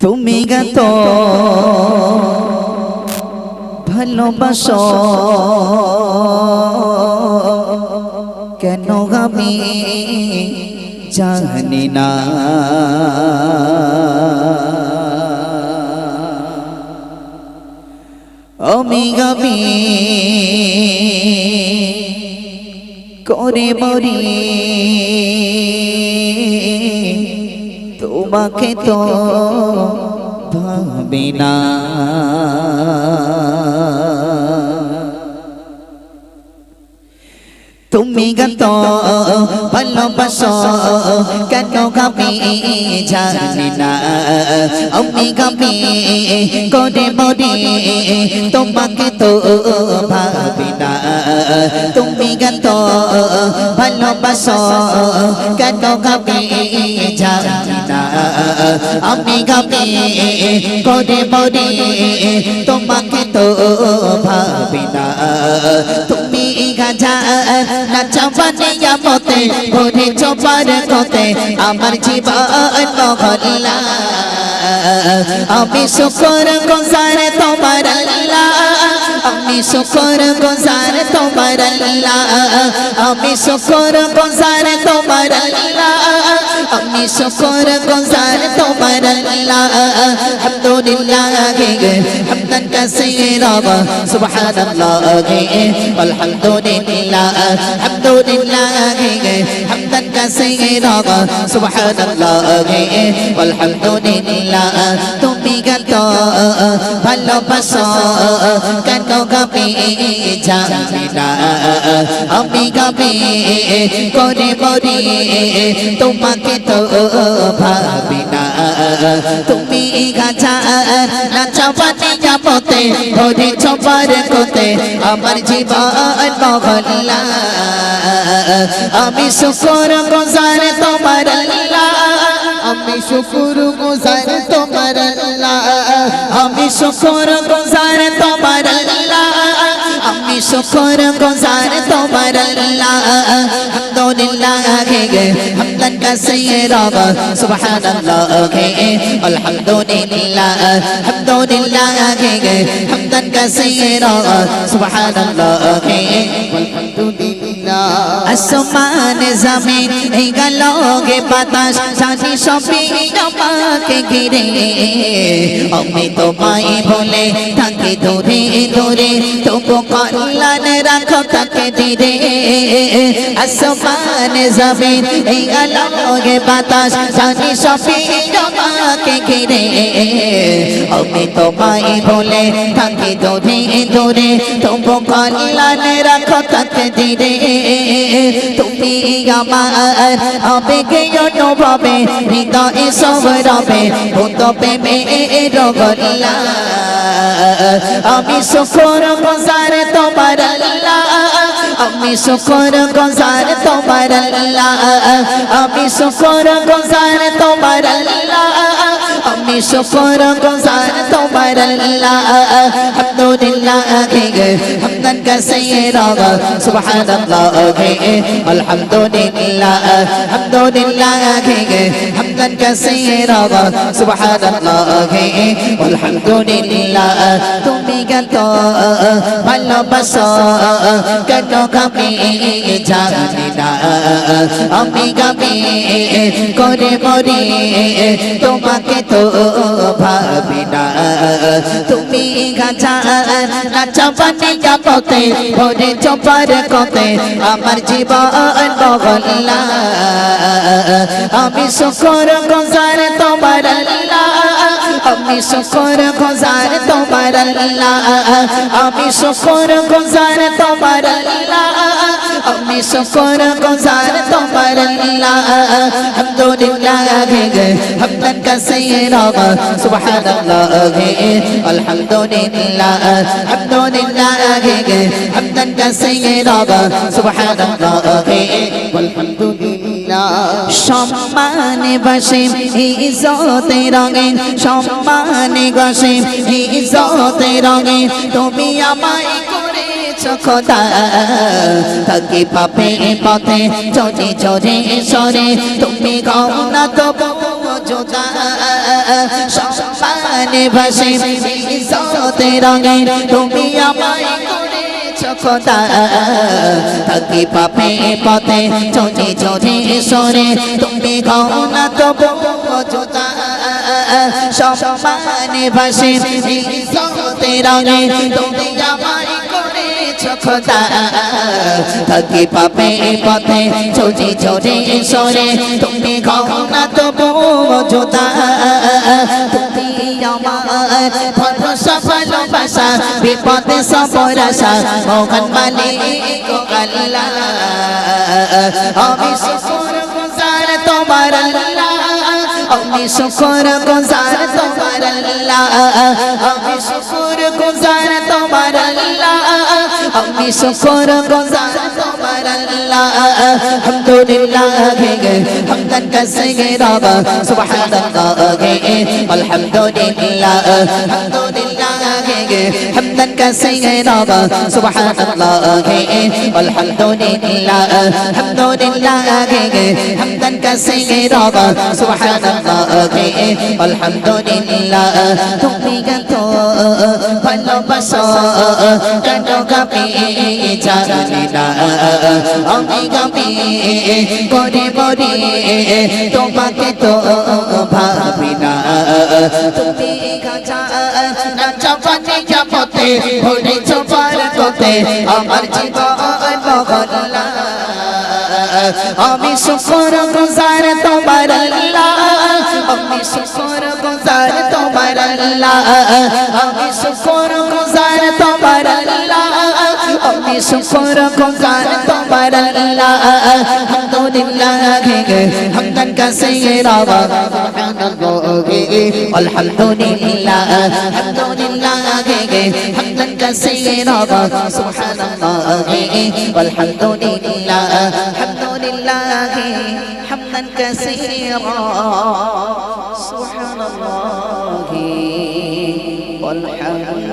তুমি গত ভালোবাসো। কেন আমি জানি না। আমি গাবি করে মরি। তোমাকে তো ভাবি না। তুমি গত ভালোবাসো, কেন গাবি জানি না। আমি গাবি করে মরি তোমাকে তো ভাবি না। তুমি গত ভালোবাসো, কেন না আমি গাবি করে মরি, তোমাকে তো ভাবি না। তুমি গাজা নাচাবানে মতে ভরে চপার কতে আমার জীবন মহল্লা আমি শুকর গোসার তোমার আল্লাহ। আমি শুকর গোসার তোমার আল্লাহ। আমি শুকর গোসার তোমার আল্লাহ। আমি শুকর গোসার তোমার আল্লাহ। আলহামদুলিল্লাহ, হামদান কাসীরা, সুবহানাল্লাহ, আলহামদুলিল্লাহ। আলহামদুলিল্লাহ হামদান কাসীরা, সুবহানাল্লাহ, আলহামদুলিল্লাহ। তুমি গত ভালোবাসো কেন গাবি না আমি গাবি করে মরি তোমাকে তো ভাবি না তুমি গাছা যাবতে ভরে চপার কোতে আমার জীবন মহল্লা আমি শুকর গোজার তোমার আমি শুকুর গুজার তোমার আমি শুকুর গুজার তোমার আল্লাহ। আমি শুকুর গুজার তোমার আল্লাহ। আলহামদুলিল্লাহ গে, হামদান কাসীরা সুবহানাল্লাহ গে আলহামদুলিল্লাহ আলহামদুলিল্লাহ গে, হামদান কাসীরা সুবহানাল্লাহ গে আলহামদুলিল্লাহ আসমান, জমিন, এই গলগে বাতাস সাথী সবই আমাকে ঘিরে। আমি তোমায় বলে তাকে দূরে দূরে, তবু কল্যাণ রাখো, তাকে ধীরে আসমান, জমিন, এই গলগে বাতাস সাথী সবই আমাকে ঘিরে। আমি তোমায় বলে তাকে দূরে দূরে তবু কল্যাণ রাখো তাকে ধীরে। তুমি আমার আবেগে অনুভবে, হৃদয়ে সব রবে ভূত প্রেমে রগল্লা। আমি শুকর গোজার তোমার আল্লাহ। আমি শুকর গোজার তোমার আল্লাহ। আমি শুকর গোজার তোমার আল্লাহ। আমি শুকর গোসার তোমার আল্লাহ আলহামদুলিল্লাহ হামদান কাসীরা সুবহানাল্লাহ আলহামদুলিল্লাহ আলহামদুলিল্লাহ হামদান কাসীরা সুবহানাল্লাহ আলহামদুলিল্লাহ তুমি গত ভালোবাসো কেন গাবি জানি না আমি গাবি করে মরি তোমাকে তো ভাবি না তুমি গাছা নাচা পানি যাবতে ভরে চপার কতে, আমার জীবন বগল্লা আমি শুকর গজার তোমার আমি শুকর গজার তোমার আমি শুকর গজার তোমার আমি শুকর গোজার তোমার আলহামদুলিল্লাহ হামদান কাসীরা সুবহানাল্লাহ আলহামদুলিল্লাহ সম্মানে বসে ইজ্জতে রঙে সম্মানে বসে ইজ্জতে রঙে তুমি আমায় খোদা থাকি পাপে পথে চলে চলে সরে, তুমি গও না তো যোদা সম্মানে ভাসে ইজ্জতে রঙে, তুমি আমায় থাকি পাপে পথে চলে চলে সরে, তুমি গহনা তো বোঝা সম্মানে ভাসে ইজ্জতে রঙে, তুমি আমায় খোদা থাকি পাপে পথে চলে চলে সরে। তুমি গহনা তো বোঝা তুমি আমার ভরসা, ভালোবাসা, বিপদে আশা, মোহন মালিক আল্লাহ। আমি গুজার তোমার আল্লাহ। আমি গুজার আমি শুকর গুজার তোমার আল্লাহ। আলহামদুলিল্লাহ গে, হামদান কাসে রাবা সুবহানাল্লাহ গে, আলহামদুলিল্লাহ। আলহামদুলিল্লাহ গে, হামদান কাসে রাবা সুবহানাল্লাহ গে, আলহামদুলিল্লাহ। আলহামদুলিল্লাহ গে, হামদান কাসে রাবা সুবহানাল্লাহ আলহামদুলিল্লাহ, তুমি কত ভালোবাসো, কেন গাবি জানি না আমি গাবি করে মরি, তোমাকে তো ভাবি না। তুমি গাজা না চাপানি চাপতে ভরে চপার কোতে আমার জীবন মহল্লা আমি শুকর শুকর গুজার তোমার আল্লাহ। আমি শুকর গুজার তোমার আল্লাহ। আমি শুকর গুজার তোমার আল্লাহ। আলহামদুলিল্লাহ। গে হামদান কাসীরা ওয়া সুবহানাল্লাহ আলহামদুলিল্লাহ আলহামদুলিল্লাহ গে হামদান কাসীরা ওয়া সুবহানাল্লাহ। আলহামদুলিল্লাহ। لله حمدا كثيرا. سبحان الله والحمد